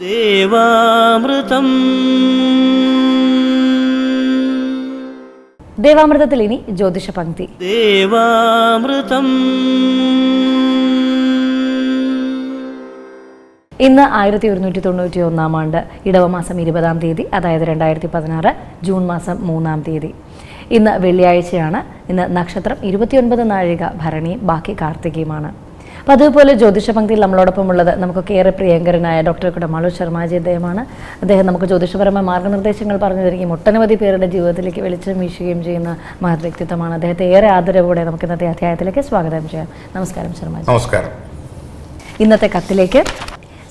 ദേവാമൃതം. ദേവാമൃതത്തിൽ ഇനി ജ്യോതിഷ പങ്ക്തി. ദേവാമൃതം. ഇന്ന് ആയിരത്തി ഒരുന്നൂറ്റി തൊണ്ണൂറ്റി ഒന്നാം ആണ്ട് ഇടവമാസം ഇരുപതാം തീയതി അതായത് രണ്ടായിരത്തി പതിനാറ് ജൂൺ മാസം മൂന്നാം തീയതി. ഇന്ന് വെള്ളിയാഴ്ചയാണ്. ഇന്ന് നക്ഷത്രം ഇരുപത്തിയൊൻപത് നാഴിക ഭരണിയും ബാക്കി കാർത്തികയുമാണ്. അപ്പോൾ അതുപോലെ ജ്യോതിഷ പങ്ക്തിയിൽ നമ്മളോടൊപ്പം ഉള്ളത് നമുക്കൊക്കെ ഏറെ പ്രിയങ്കരനായ ഡോക്ടർ കുടമാളു ശർമാജി അദ്ദേഹമാണ്. അദ്ദേഹം നമുക്ക് ജ്യോതിഷപരമായ മാർഗനിർദ്ദേശങ്ങൾ പറഞ്ഞു തരികയും ഒട്ടനവധി പേരുടെ ജീവിതത്തിലേക്ക് വെളിച്ചം വീശുകയും ചെയ്യുന്ന മഹത് വ്യക്തിത്വമാണ്. അദ്ദേഹത്തെ ഏറെ ആദരവോടെ നമുക്ക് ഇന്നത്തെ അധ്യായത്തിലേക്ക് സ്വാഗതം ചെയ്യാം. നമസ്കാരം ശർമാജി നമസ്കാരം. ഇന്നത്തെ കത്തിലേക്ക്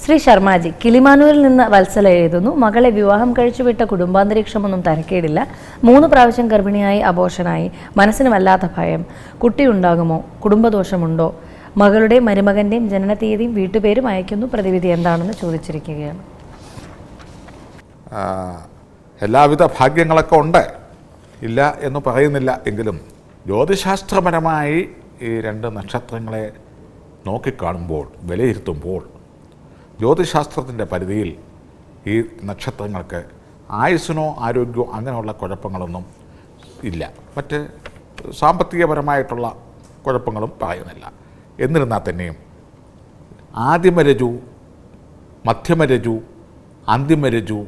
ശ്രീ ശർമാജി കിളിമാനൂരിൽ നിന്ന് വത്സല എഴുതുന്നു. മകളെ വിവാഹം കഴിച്ചുവിട്ട കുടുംബാന്തരീക്ഷമൊന്നും തരക്കേടില്ല. മൂന്ന് പ്രാവശ്യം ഗർഭിണിയായി അബോഷനായി. മനസ്സിന് വല്ലാത്ത ഭയം. കുട്ടിയുണ്ടാകുമോ? കുടുംബദോഷമുണ്ടോ? മകളുടെ മരുമകന്റെയും ജനന തീയതിയും വീട്ടുപേരും അയക്കുന്നു പ്രതിവിധി എന്താണെന്ന് ചോദിച്ചിരിക്കുകയാണ്. എല്ലാവിധ ഭാഗ്യങ്ങളൊക്കെ ഉണ്ട്. ഇല്ല എന്ന് പറയുന്നില്ല എങ്കിലും ജ്യോതിശാസ്ത്രപരമായി ഈ രണ്ട് നക്ഷത്രങ്ങളെ നോക്കിക്കാണുമ്പോൾ വിലയിരുത്തുമ്പോൾ ജ്യോതിശാസ്ത്രത്തിന്റെ പരിധിയിൽ ഈ നക്ഷത്രങ്ങൾക്ക് ആയുസ്സിനോ ആരോഗ്യമോ അങ്ങനെയുള്ള കുഴപ്പങ്ങളൊന്നും ഇല്ല. മറ്റ് സാമ്പത്തികപരമായിട്ടുള്ള കുഴപ്പങ്ങളും പറയുന്നില്ല. എന്നിരുന്നാൽ തന്നെയും. ആദിമരജു മധ്യമരജു അന്തിമരജു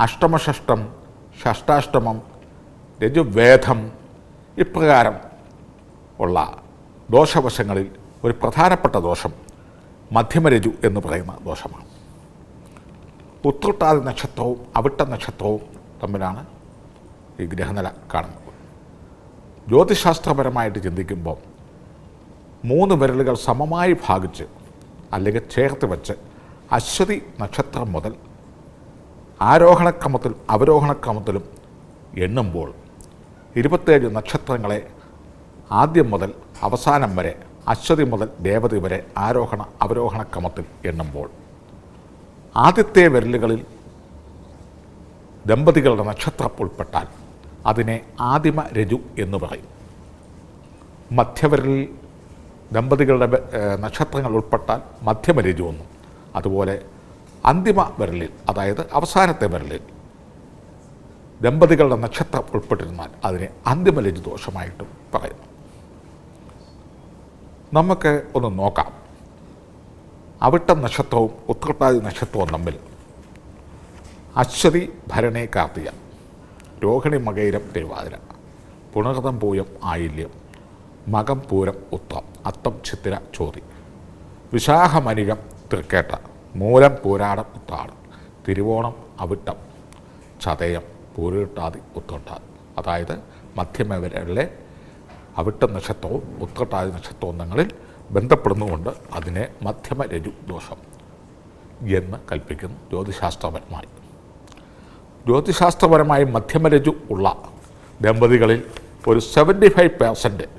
അഷ്ടമഷഷ്ടം ഷഷ്ടാഷ്ടമം രജുവേദം ഇപ്രകാരം ഉള്ള ദോഷവശങ്ങളിൽ ഒരു പ്രധാനപ്പെട്ട ദോഷം മധ്യമരജു എന്ന് പറയുന്ന ദോഷമാണ്. ഉത്രട്ടാതി നക്ഷത്രവും അവിട്ട നക്ഷത്രവും തമ്മിലാണ് ഈ ഗ്രഹനില കാണുന്നത്. ജ്യോതിശാസ്ത്രപരമായിട്ട് ചിന്തിക്കുമ്പോൾ മൂന്ന് വിരലുകൾ സമമായി ഭാഗിച്ച് അല്ലെങ്കിൽ ചേർത്ത് വെച്ച് അശ്വതി നക്ഷത്രം മുതൽ ആരോഹണക്രമത്തിലും അവരോഹണക്രമത്തിലും എണ്ണുമ്പോൾ ഇരുപത്തേഴ് നക്ഷത്രങ്ങളെ ആദ്യം മുതൽ അവസാനം വരെ അശ്വതി മുതൽ ദേവതി വരെ ആരോഹണ അവരോഹണ ക്രമത്തിൽ എണ്ണുമ്പോൾ. ആദ്യത്തെ വിരലുകളിൽ ദമ്പതികളുടെ നക്ഷത്രം ഉൾപ്പെട്ടാൽ അതിനെ ആദിമ രജു എന്ന് പറയും. മധ്യവിരലിൽ ദമ്പതികളുടെ നക്ഷത്രങ്ങൾ ഉൾപ്പെട്ടാൽ മധ്യമരജു അതുപോലെ അന്തിമ വിരലിൽ അതായത് അവസാനത്തെ വിരലിൽ ദമ്പതികളുടെ നക്ഷത്രം ഉൾപ്പെട്ടിരുന്നാൽ അതിനെ അന്തിമ രജു ദോഷമായിട്ടും പറയുന്നു നമുക്ക് ഒന്ന് നോക്കാം. അവിട്ടം നക്ഷത്രവും ഉത്രട്ടാതി നക്ഷത്രവും തമ്മിൽ അശ്വതി ഭരണേ കാർത്തിക രോഹിണി മകൈരം തിരുവാതിര പുണർതം പൂയം ആയില്യം മകം പൂരം ഉത്തം അത്തം ചിത്തിര ചോതി വിശാഖമനികം തൃക്കേട്ട. മൂലം പൂരാടം ഉത്താടം. തിരുവോണം അവിട്ടം. ചതയം പൂരിട്ടാതി ഉത്തോട്ടാതി. അതായത് മധ്യമവരയിലെ അവിട്ട നക്ഷത്രവും ഉത്രട്ടാതി നക്ഷത്രവും തങ്ങളിൽ ബന്ധപ്പെടുന്നുകൊണ്ട് അതിനെ മധ്യമ രജു ദോഷം എന്ന് കൽപ്പിക്കുന്നു ജ്യോതിശാസ്ത്രപരമായി. ജ്യോതിശാസ്ത്രപരമായി മധ്യമരജു ഉള്ള ദമ്പതികളിൽ ഒരു സെവന്റി ഫൈവ് പേഴ്സന്റ്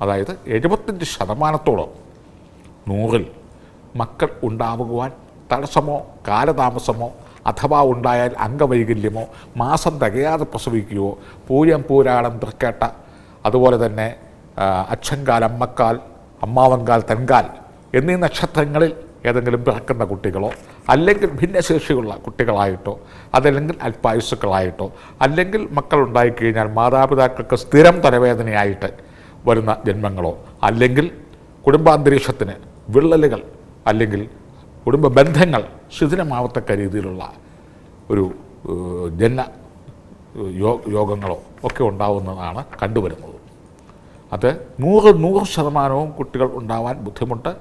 അതായത് എഴുപത്തഞ്ച് ശതമാനത്തോളം നൂറിൽ മക്കൾ ഉണ്ടാകുവാൻ തടസ്സമോ കാലതാമസമോ അഥവാ ഉണ്ടായാൽ അംഗവൈകല്യമോ മാസം തികയാതെ പ്രസവിക്കുകയോ പൂയം പൂരാടം തൃക്കേട്ട അതുപോലെ തന്നെ അച്ഛൻകാൽ അമ്മക്കാൽ അമ്മാവൻകാൽ തെൻകാൽ എന്നീ നക്ഷത്രങ്ങളിൽ ഏതെങ്കിലും പിറക്കുന്ന കുട്ടികളോ അല്ലെങ്കിൽ ഭിന്നശേഷിയുള്ള കുട്ടികളായിട്ടോ അതല്ലെങ്കിൽ അല്പായുസുക്കളായിട്ടോ അല്ലെങ്കിൽ മക്കളുണ്ടായിക്കഴിഞ്ഞാൽ മാതാപിതാക്കൾക്ക് സ്ഥിരം തലവേദനയായിട്ട് വരുന്ന ജന്മങ്ങളോ അല്ലെങ്കിൽ കുടുംബാന്തരീക്ഷത്തിന് വിള്ളലുകൾ അല്ലെങ്കിൽ കുടുംബ ബന്ധങ്ങൾ ശിഥിലമാവത്തക്ക രീതിയിലുള്ള ഒരു ജന ജന്മ യോഗങ്ങളോ ഒക്കെ ഉണ്ടാവുന്നതാണ് കണ്ടുവരുന്നത്. അത് നൂറ് നൂറ് ശതമാനവും കുട്ടികൾ ഉണ്ടാവാൻ ബുദ്ധിമുട്ട്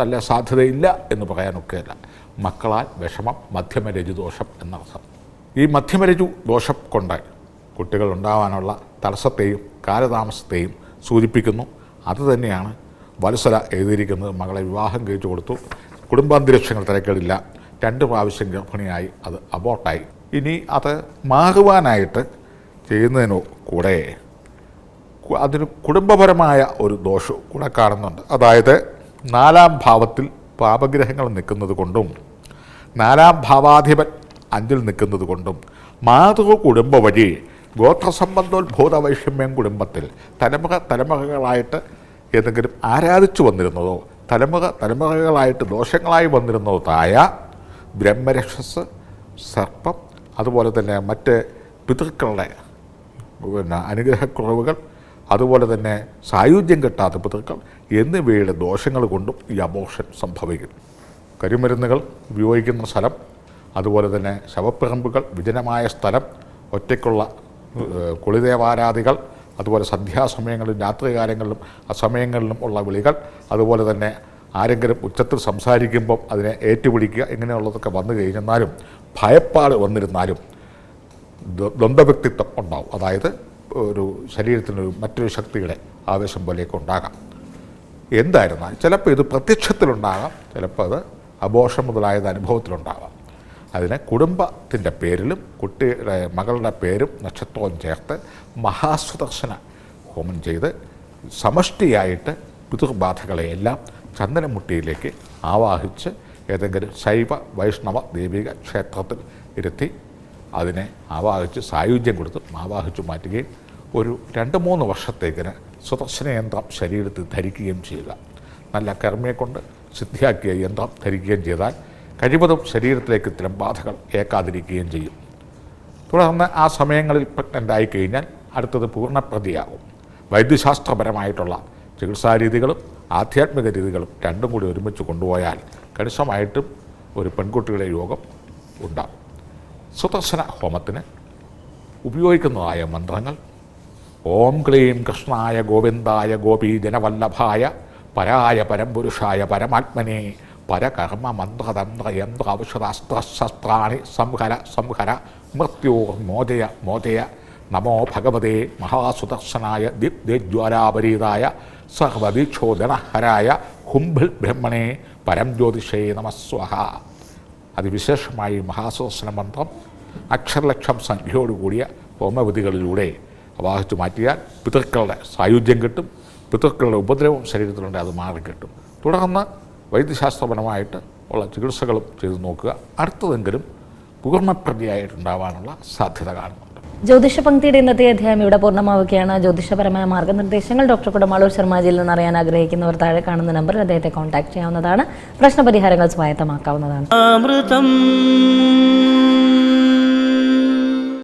അല്ല സാധ്യതയില്ല എന്ന് പറയാനൊക്കെയല്ല. മക്കളാൽ വിഷമം മധ്യമരജു ദോഷം എന്നർത്ഥം. ഈ മധ്യമരജു ദോഷം കൊണ്ട് കുട്ടികൾ ഉണ്ടാവാനുള്ള തടസ്സത്തെയും കാലതാമസത്തെയും സൂചിപ്പിക്കുന്നു. അതുതന്നെയാണ് വത്സല എഴുതിയിരിക്കുന്നത്. മകളെ വിവാഹം കഴിച്ചു കൊടുത്തു. കുടുംബാന്തരീക്ഷങ്ങൾ തിരക്കേടില്ല. രണ്ട് പ്രാവശ്യം ഗർഭിണിയായി. അത് അബോട്ടായി ഇനി അത് മാറുവാനായിട്ട് ചെയ്യുന്നതിനു കൂടെ അതിന് കുടുംബപരമായ ഒരു ദോഷവും കൂടെ കാണുന്നുണ്ട്. അതായത് നാലാം ഭാവത്തിൽ പാപഗ്രഹങ്ങൾ നിൽക്കുന്നത് കൊണ്ടും നാലാം ഭാവാധിപൻ അഞ്ചിൽ നിൽക്കുന്നത് കൊണ്ടും മാതൃ കുടുംബ വഴി ഗോത്രസംബന്ധോത്ഭൂത വൈഷമ്യം കുടുംബത്തിൽ തലമുറ തലമുറകളായിട്ട് ഏതെങ്കിലും ആരാധിച്ചു വന്നിരുന്നതോ തലമുറ തലമുറകളായിട്ട് ദോഷങ്ങളായി വന്നിരുന്നതായ ബ്രഹ്മരക്ഷസ് സർപ്പം അതുപോലെ തന്നെ മറ്റ് പിതൃക്കളുടെ പിന്നെ അനുഗ്രഹക്കുറവുകൾ അതുപോലെ തന്നെ സായുജ്യം കിട്ടാത്ത പിതൃക്കൾ എന്നിവയുടെ ദോഷങ്ങൾ കൊണ്ടും ഈ അബോഷൻ സംഭവിക്കും കരിമരുന്നുകൾ ഉപയോഗിക്കുന്ന സ്ഥലം അതുപോലെ തന്നെ ശവപ്പിറമ്പുകൾ വിജനമായ സ്ഥലം ഒറ്റയ്ക്കുള്ള കുളിദേവാരാധികൾ അതുപോലെ സന്ധ്യാസമയങ്ങളിലും രാത്രികാലങ്ങളിലും അസമയങ്ങളിലും ഉള്ള വിളികൾ അതുപോലെ തന്നെ ആരെങ്കിലും ഉച്ചത്തിൽ സംസാരിക്കുമ്പം അതിനെ ഏറ്റുപിടിക്കുക ഇങ്ങനെയുള്ളതൊക്കെ വന്നു കഴിഞ്ഞെന്നാലും ഭയപ്പാട് വന്നിരുന്നാലും ദ്വ- ദ്വന്ദ്വവ്യക്തിത്വം ഉണ്ടാവും. അതായത് ഒരു ശരീരത്തിനൊരു മറ്റൊരു ശക്തിയുടെ ആവേശം പോലെയൊക്കെ ഉണ്ടാകാം. എന്തായിരുന്നാൽ ചിലപ്പോൾ ഇത് പ്രത്യക്ഷത്തിലുണ്ടാകാം ചിലപ്പോൾ അത് അബോഷം മുതലായത് അനുഭവത്തിലുണ്ടാകാം. അതിനെ കുടുംബത്തിന്റെ പേരിലും കുട്ടിയുടെ മകളുടെ പേരും നക്ഷത്രവും ചേർത്ത് മഹാസുദർശന ഹോമം ചെയ്ത് സമഷ്ടിയായിട്ട് പിതൃബാധകളെയെല്ലാം ചന്ദനമുട്ടിയിലേക്ക് ആവാഹിച്ച് ഏതെങ്കിലും ശൈവ വൈഷ്ണവ ദൈവിക ക്ഷേത്രത്തിൽ ഇരുത്തി അതിനെ ആവാഹിച്ച് സായുജ്യം കൊടുത്ത് ആവാഹിച്ചു മാറ്റുകയും ഒരു രണ്ട് മൂന്ന് വർഷത്തേക്കിന് സുദർശന യന്ത്രം ശരീരത്തിൽ ധരിക്കുകയും ചെയ്യുക. നല്ല കർമ്മയെ കൊണ്ട് സിദ്ധിയാക്കിയ യന്ത്രം ധരിക്കുകയും ചെയ്താൽ കഴിവതും ശരീരത്തിലേക്ക് ഇത്തരം ബാധകൾ ഏക്കാതിരിക്കുകയും ചെയ്യും. തുടർന്ന് ആ സമയങ്ങളിൽ പ്രഗ്നന്റ് ആയിക്കഴിഞ്ഞാൽ അടുത്തത് പൂർണപ്രതിയാകും. വൈദ്യശാസ്ത്രപരമായിട്ടുള്ള ചികിത്സാരീതികളും ആധ്യാത്മിക രീതികളും രണ്ടും കൂടി ഒരുമിച്ച് കൊണ്ടുപോയാൽ കണിശമായിട്ടും ഒരു പെൺകുട്ടിയുടെ യോഗം ഉണ്ടാകും. സുദർശന ഹോമത്തിന് ഉപയോഗിക്കുന്നതായ മന്ത്രങ്ങൾ ഓം ക്ലീം കൃഷ്ണായ ഗോവിന്ദായ ഗോപീജനവല്ലഭായ പരായ പരംപുരുഷായ പരമാത്മനെ പരകർമ്മ മന്ത്രതന്ത്ര യന്ത്ര ഔഷധാസ്ത്രശസ്ത്രാണി സംഹര സംഹര മൃത്യോർ മോചയ മോചയ നമോ ഭഗവതേ മഹാസുദർശനായ ദിഗ്ജ്വാലാപരീതായ സർവദീക്ഷോദനഹരായ ഹുംഭിൽ ബ്രഹ്മണേ പരം ജ്യോതിഷേ നമസ്വഹ അതിവിശേഷമായി മഹാസുദർശന മന്ത്രം അക്ഷരലക്ഷം സംഖ്യയോടുകൂടിയ ഹോമവിധികളിലൂടെ അവാഹിച്ചു മാറ്റിയാൽ പിതൃക്കളുടെ സായുജ്യം കിട്ടും പിതൃക്കളുടെ ഉപദ്രവം ശരീരത്തിലുണ്ട് അത് മാറിക്കിട്ടും. തുടർന്ന് വൈദ്യശാസ്ത്രപരമായിട്ട് ഉള്ള ചികിത്സകളും ചെയ്തു നോക്കുക. അടുത്തതെങ്കിലും കുകർമ്മപ്രതിയായിട്ടുണ്ടാവാനുള്ള സാധ്യത കാണുന്നു ജ്യോതിഷ പങ്ക്തിയുടെ ഇന്നത്തെ അധ്യായം ഇവിടെ പൂർണമാവുകയാണ്. ജ്യോതിഷപരമായ മാർഗനിർദ്ദേശങ്ങൾ ഡോക്ടർ കുടമാളൂർ ശർമാജിയിൽ നിന്ന് അറിയാൻ ആഗ്രഹിക്കുന്നവർ താഴെ കാണുന്ന നമ്പറിൽ അദ്ദേഹത്തെ കോൺടാക്ട് ചെയ്യാവുന്നതാണ്. പ്രശ്നപരിഹാരങ്ങൾ സ്വായത്തമാക്കാവുന്നതാണ്. അമൃതം